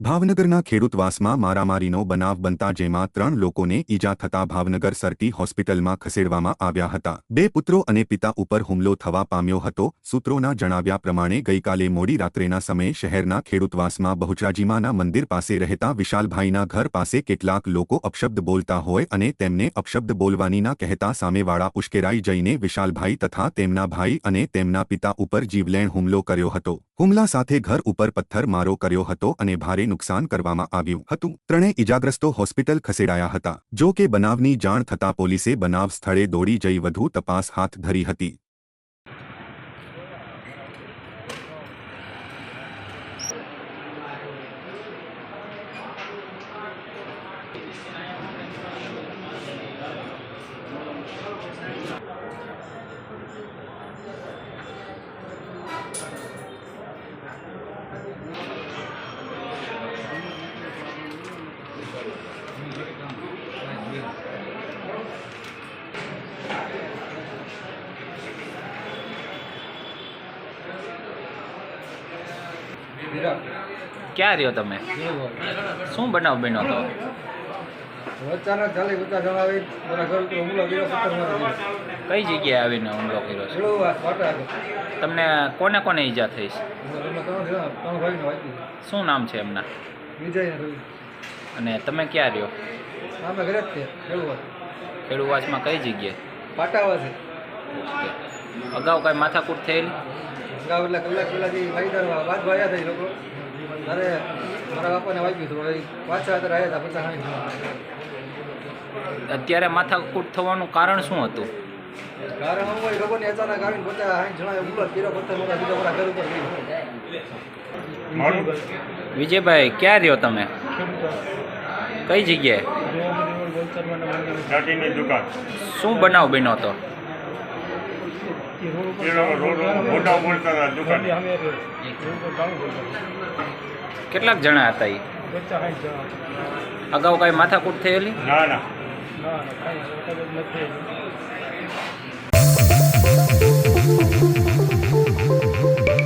ભાવનગરના ખેડૂતવાસમાં મારામારીનો બનાવ બનતા જેમાં ત્રણ લોકોને ઈજા થતા ભાવનગર સરટી હોસ્પિટલમાં ખસેડવામાં આવ્યા હતા. બે પુત્રો અને પિતા ઉપર હુમલો થવા પામ્યો હતો, સૂત્રોના જણાવ્યા પ્રમાણે ગઈકાલે મોડી રાત્રેના સમયે શહેરના ખેડૂતવાસમાં બહુચરાજીમાના મંદિર પાસે રહેતા વિશાલભાઈના ઘર પાસે કેટલાક લોકો અપશબ્દ બોલતા હોય અને તેમને અપશબ્દ બોલવાની ના કહેતા સામેવાળા ઉશ્કેરાઈ જઈને વિશાલભાઈ તથા તેમના ભાઈ અને તેમના પિતા ઉપર જીવલેણ હુમલો કર્યો હતો. હુમલા સાથે ઘર ઉપર પથ્થર મારો કર્યો હતો અને ભારે નુકસાન કરવામાં આવ્યું હતું. ત્રણેય ઇજાગ્રસ્તો હોસ્પિટલ ખસેડાયા હતા. જો કે બનાવની જાણ થતાં પોલીસે બનાવ સ્થળે દોડી જઈ વધુ તપાસ હાથ ધરી હતી. ક્યાં રહ્યો તમે? શું બનાવ બન્યો હતો અચાનક ચાલી બધા જણા આવી મારા ઘર ઉપર હુમલો કર્યો કઈ જગ્યાએ આવીને હુમલો કર્યો છે? તમને કોને કોને ઈજા થઈ છે? શું નામ છે એમના? વિજય અને તમે ક્યાં રહ્યો? આમે ઘરે જ છે ખેડુવાસ ખેડુવાસમાં કઈ જગ્યાએ? પાટાવા છે. અગાઉ કાંઈ માથાકૂટ થયેલી? અગાઉ એટલે કલાક પહેલાં જે વાઈદર બાદ વાયા હતા એ લોકો. અરે મારા બાપાને વાગ્યું હતું પાછા અત્યારે આવ્યા હતા પચાસ સાઠ અત્યારે માથાકૂટ થવાનું કારણ શું હતું? કારણ હું હોય અચાનક આવીને પચાસ સાઠ જણાએ હુમલો જ કર્યો પથ્થર ઘર ઉપર વિજયભાઈ ક્યાં રહ્યો તમે? કઈ જગ્યાએ? ચાટીની દુકાન. શું બનાવ બન્યો હતો? મોટા બોલતા હતા દુકાન. કેટલાક જણા હતા એ અગાઉ કાંઈ માથાકૂટ થયેલી? ના ના.